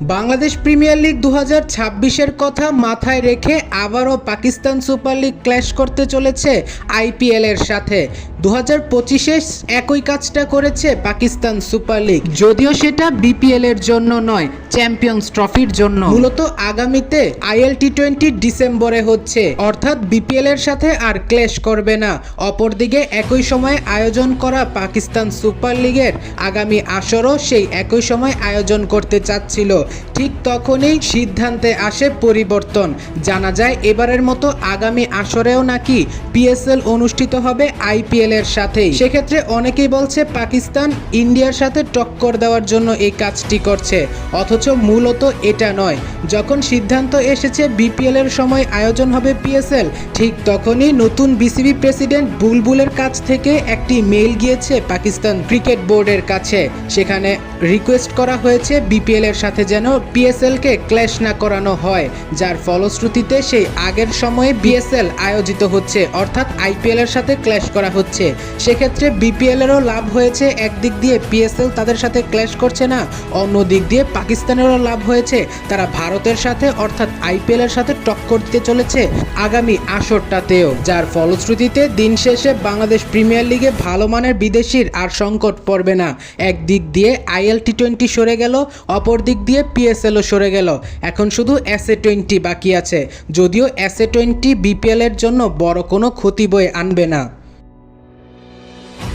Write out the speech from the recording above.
Bangladesh premier league দু হাজার ছাব্বিশের কথা মাথায় রেখে আবারও পাকিস্তান সুপার লিগ ক্ল্যাশ করতে চলেছে আইপিএলের সাথে। দু হাজার পঁচিশে একই কাজটা করেছে পাকিস্তান সুপার লিগ। যদিও সেটা বিপিএল এর জন্য নয়, চ্যাম্পিয়ন্স ট্রফির জন্য। মূলত আগামীতে আইএল টি টোয়েন্টি ডিসেম্বরে হচ্ছে। অর্থাৎ বিপিএল এর সাথে আর ক্লেশ করবে না। অপরদিকে একই সময়ে আয়োজন করা পাকিস্তান সুপার লিগের আগামী আসরও সেই একই সময় আয়োজন করতে চাচ্ছিল। ঠিক তখনই সিদ্ধান্তে আসে পরিবর্তন। জানা যায়, এবারের মতো আগামী আসরেও নাকি পিএসএল অনুষ্ঠিত হবে আইপিএল এর সাথেই। সেক্ষেত্রে অনেকেই বলছে, পাকিস্তান ইন্ডিয়ার সাথে টক্কর দেওয়ার জন্য এই কাজটি করছে। অথচ মূলত এটা নয়। যখন সিদ্ধান্ত এসেছে বিপিএল এর সময় আয়োজন হবে পিএসএল, ঠিক তখনই নতুন বিসিবি প্রেসিডেন্ট বুলবুলের কাছ থেকে একটি মেইল গিয়েছে পাকিস্তান ক্রিকেট বোর্ডের কাছে। সেখানে রিকোয়েস্ট করা হয়েছে বিপিএল এর সাথে যেন পিএসএল কে ক্ল্যাশ না করানো হয়, যার ফলশ্রুতিতে সেই আগের সময়ে বিএসএল আয়োজিত হচ্ছে, অর্থাৎ আইপিএল এর সাথে ক্ল্যাশ করা হচ্ছে। সেক্ষেত্রে বিপিএল এরও লাভ হয়েছে, একদিক দিয়ে পিএসএল তাদের সাথে ক্ল্যাশ করছে না অন্য দিক দিয়ে পাকিস্তানেরও লাভ হয়েছে। তারা ভারতের সাথে, অর্থাৎ আইপিএল এর সাথে টক্কর দিতে চলেছে আগামী আসরটাতেও, যার ফলশ্রুতিতে দিন শেষে বাংলাদেশ প্রিমিয়ার লিগে ভালো মানের বিদেশির আর সংকট পড়বে না। একদিক দিয়ে আইএল টি টোয়েন্টি সরে গেল অপর দিক দিয়ে পিএসএলও সরে গেল। এখন শুধু এস এ টোয়েন্টি বাকি আছে। যদিও এস এ টোয়েন্টি বিপিএলের জন্য বড় কোনো ক্ষতি বয়ে আনবে না।